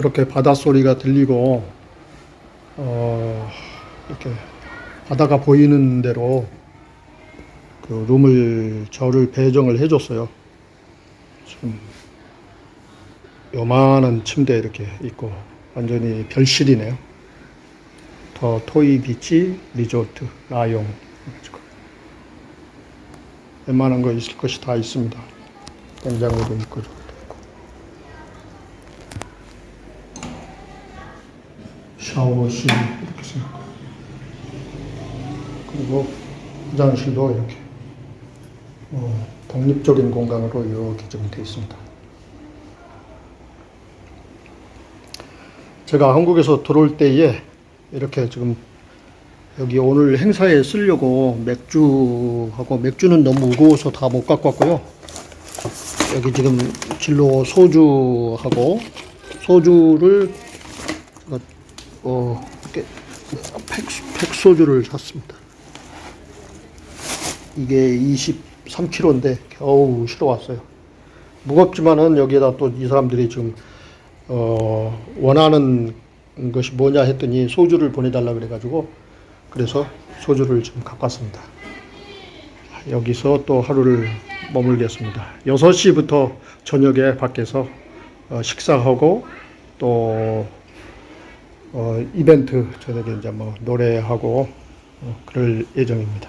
이렇게 바닷소리가 들리고 어, 이렇게 바다가 보이는 대로 그 룸을 저를 배정을 해줬어요. 지금 요만한 침대 이렇게 있고 완전히 별실이네요. 더 토이 비치 리조트 라용 웬만한 거 있을 것이 다 있습니다. 냉장고도 있고 저것도 있고 샤워실 이렇게 생겼고 그리고 화장실도 이렇게 어, 독립적인 공간으로 이렇게 좀 되어 있습니다. 제가 한국에서 들어올 때에 이렇게 지금 여기 오늘 행사에 쓰려고 맥주하고 맥주는 너무 무거워서 다 못 갖고 왔고요. 여기 지금 진로 소주하고 소주를 어, 어 팩, 팩 소주를 샀습니다. 이게 23kg인데 겨우 실어 왔어요. 무겁지만은 여기에다 또 이 사람들이 지금 어, 원하는 것이 뭐냐 했더니 소주를 보내달라 그래가지고 그래서 소주를 지금 갖고 왔습니다. 여기서 또 하루를 머물겠습니다. 6시부터 저녁에 밖에서 어, 식사하고 또 어, 이벤트 저녁에 이제 뭐 노래하고 어, 그럴 예정입니다.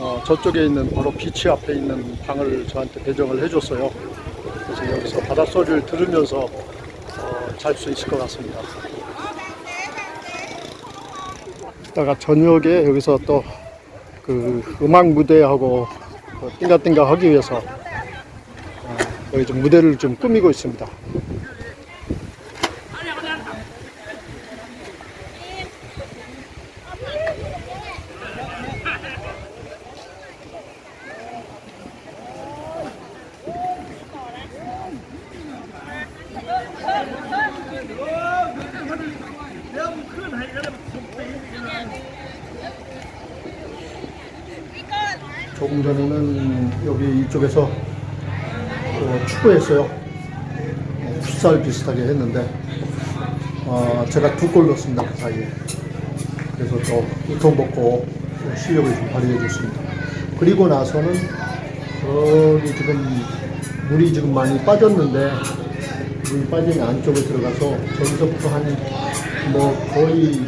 어, 저쪽에 있는 바로 비치 앞에 있는 방을 저한테 배정을 해줬어요. 그래서 여기서 바닷소리를 들으면서 어, 잘수 있을 것 같습니다. 이따가 저녁에 여기서 또 그 음악 무대하고 어, 띵가띵가 하기 위해서 어, 여기 좀 무대를 좀 꾸미고 있습니다. 조금 전에는 여기 이쪽에서 어, 축구했어요. 어, 풋살 비슷하게 했는데 어, 제가 두 골 넣었습니다 그 사이에. 그래서 또 우통 벗고 또 실력을 좀 발휘해 줬습니다. 그리고 나서는 여기 지금 물이 지금 많이 빠졌는데 물이 빠진 안쪽에 들어가서 저기서부터 한 뭐 거의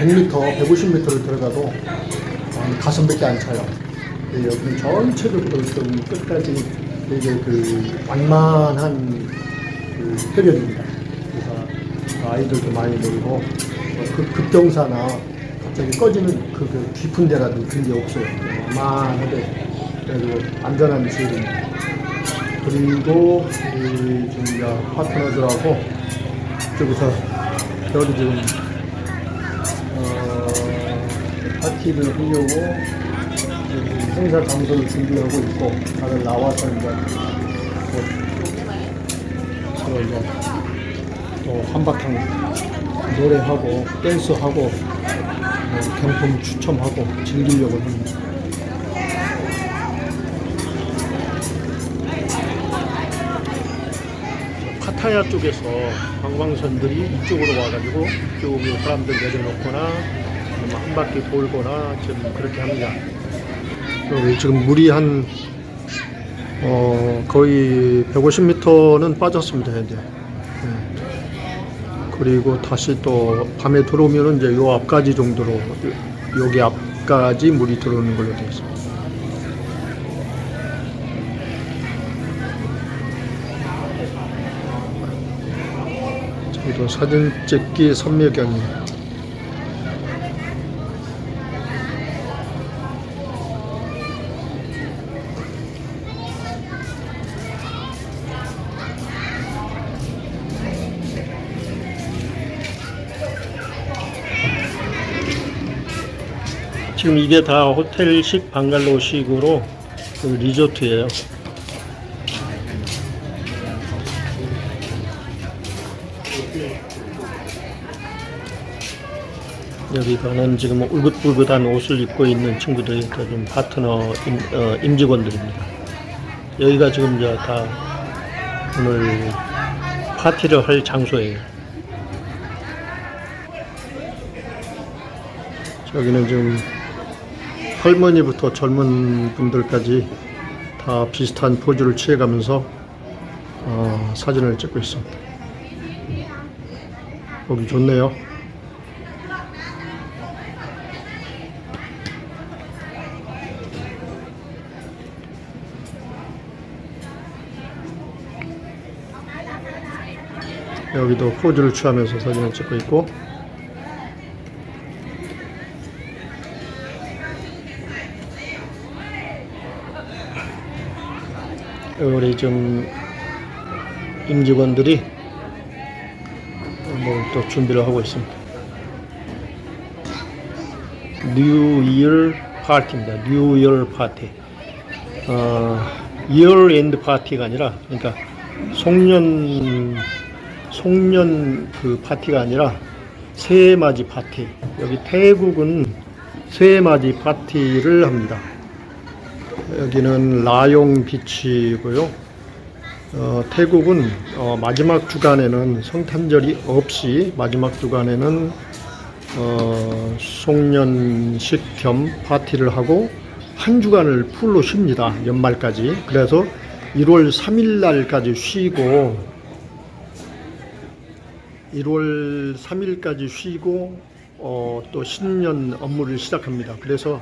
100m, 150m를 들어가도 한 가슴밖에 안 차요. 네, 여기는 전체적으로 좀 끝까지 되게 그 완만한 그 해변입니다. 그래서 아이들도 많이 놀고 어, 그 급경사나 갑자기 꺼지는 그, 그 깊은 데라도 그런 게 없어요. 완만하게 그리고 안전한 지역입니다. 그리고 이 지금 파트너들하고 이쪽에서 여기 지금 어, 파티를 하려고 여기 행사 장소를 준비하고 있고 다들 나와서 이제 뭐, 서로 이제 또 한바탕 노래하고 댄스하고 뭐 경품 추첨하고 즐기려고 합니다. 파타야 쪽에서 관광선들이 이쪽으로 와가지고 이쪽으로 사람들 내려놓거나 아니면 한 바퀴 돌거나 지금 그렇게 합니다. 어, 지금 물이 한 어, 거의 150m는 빠졌습니다 이제. 네. 그리고 다시 또 밤에 들어오면 이제 요 앞까지 정도로 여기 앞까지 물이 들어오는 걸로 되어 있습니다. 저희도 사진 찍기 선묘경이에요. 지금 이게 다 호텔식 방갈로식으로 그 리조트예요. 여기가는 지금 울긋불긋한 옷을 입고 있는 친구들이 다좀 파트너 임, 어, 임직원들입니다. 여기가 지금 이제 다 오늘 파티를 할 장소예요. 저기는 지금 할머니부터 젊은 분들까지 다 비슷한 포즈를 취해가면서 어, 사진을 찍고 있습니다. 보기 좋네요. 여기도 포즈를 취하면서 사진을 찍고 있고 우리 좀 임직원들이 뭐 또 준비를 하고 있습니다. 뉴 이어 파티입니다. 뉴 이어 파티. 어, 이어 엔드 파티가 아니라 그러니까 송년 송년 그 파티가 아니라 새해 맞이 파티. 여기 태국은 새해 맞이 파티를 합니다. 여기는 라용 비치고요. 어, 태국은 어, 마지막 주간에는 성탄절이 없이 마지막 주간에는 어, 송년식 겸 파티를 하고 한 주간을 풀로 쉽니다. 연말까지. 그래서 1월 3일 날까지 쉬고 1월 3일까지 쉬고 어, 또 신년 업무를 시작합니다. 그래서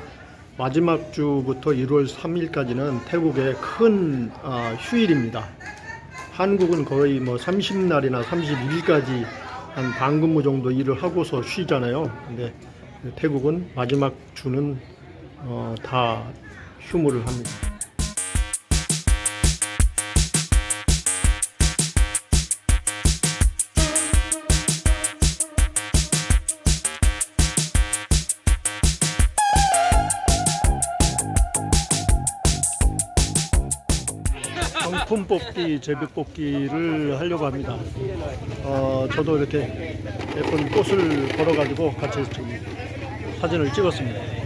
마지막 주부터 1월 3일까지는 태국의 큰 어, 휴일입니다. 한국은 거의 뭐 30날이나 31일까지 한 반근무 정도 일을 하고서 쉬잖아요. 근데 태국은 마지막 주는 어, 다 휴무를 합니다. 상품 뽑기, 제비 뽑기를 하려고 합니다. 어, 저도 이렇게 예쁜 꽃을 걸어가지고 같이 지금 사진을 찍었습니다.